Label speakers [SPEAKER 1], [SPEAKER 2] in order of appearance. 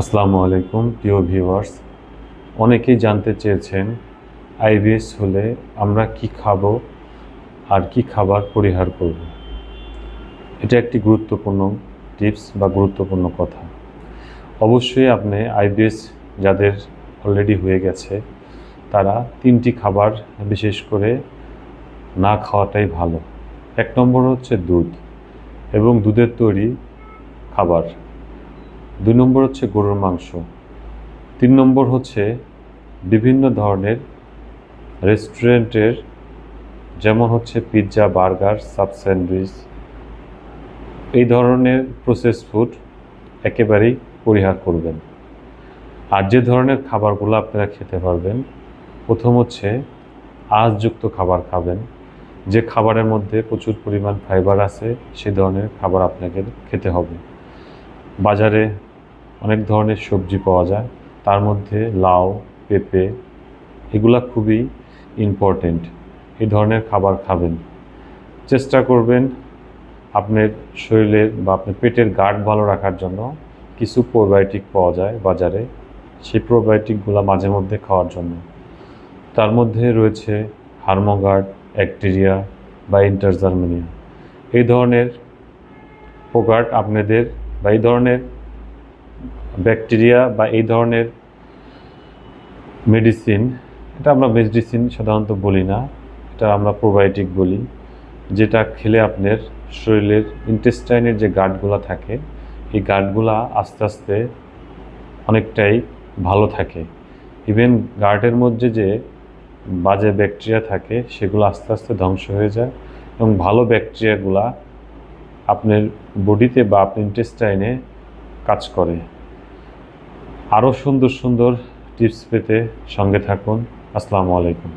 [SPEAKER 1] আসসালামু আলাইকুম, প্রিয় ভিউয়ার্স অনেকেই জানতে চেয়েছেন, আইবিএস হলে আমরা কি খাব আর কি খাবার পরিহার করব। এটা একটি গুরুত্বপূর্ণ টিপস বা গুরুত্বপূর্ণ কথা। অবশ্যই আপনি আইবিএস যাদের অলরেডি হয়ে গেছে, তারা তিনটি খাবার বিশেষ করে না খাওয়াটাই ভালো। এক নম্বর হচ্ছে দুধ এবং দুধের তৈরি খাবার। দুই নম্বর হচ্ছে গরুর মাংস। তিন নম্বর হচ্ছে বিভিন্ন ধরনের রেস্টুরেন্টের, যেমন হচ্ছে পিৎজা, বার্গার, সাব স্যান্ডউইচ, এই ধরনের প্রসেস ফুড একেবারেই পরিহার করবেন। আর যে ধরনের খাবারগুলো আপনারা খেতে পারবেন, প্রথম হচ্ছে আঁশযুক্ত খাবার খাবেন। যে খাবারের মধ্যে প্রচুর পরিমাণ ফাইবার আছে, সে ধরনের খাবার আপনাকে খেতে হবে। বাজারে অনেক ধরনের সবজি পাওয়া যায়। তার মধ্যে লাউ, পেঁপে, এগুলা খুবই ইম্পর্টেন্ট এই ধরনের খাবার খাবেন। চেষ্টা করবেন আপনার শরীরের বা আপনার পেটের গার্ড ভালো রাখার জন্য কিছু প্রোবায়োটিক পাওয়া যায় বাজারে। সেই প্রোবায়োটিকগুলো মাঝে মধ্যে খাওয়ার জন্য। তার মধ্যে রয়েছে হার্মোগার্ড, ব্যাকটেরিয়া বা ইন্টারজার্মেনিয়া এই ধরনের প্রোগার্ড আপনাদের বা এই ধরনের ব্যাকটেরিয়া বা এই ধরনের মেডিসিন এটা আমরা মেডিসিন সাধারণত বলি না, এটা আমরা প্রোবায়োটিক বলি, যেটা খেলে আপনার শরীরের ইন্টেস্টাইনের যে গার্ডগুলো থাকে, এই গার্ডগুলা আস্তে আস্তে অনেকটাই ভালো থাকে। ইভেন গার্ডের মধ্যে যে বাজে ব্যাকটেরিয়া থাকে, সেগুলো আস্তে আস্তে ধ্বংস হয়ে যায় এবং ভালো ব্যাকটেরিয়াগুলা আপনার বডিতে বা আপনার ইন্টেস্টাইনে কাজ করে। আরও সুন্দর সুন্দর টিপস পেতে সঙ্গে থাকুন। আসসালামু আলাইকুম।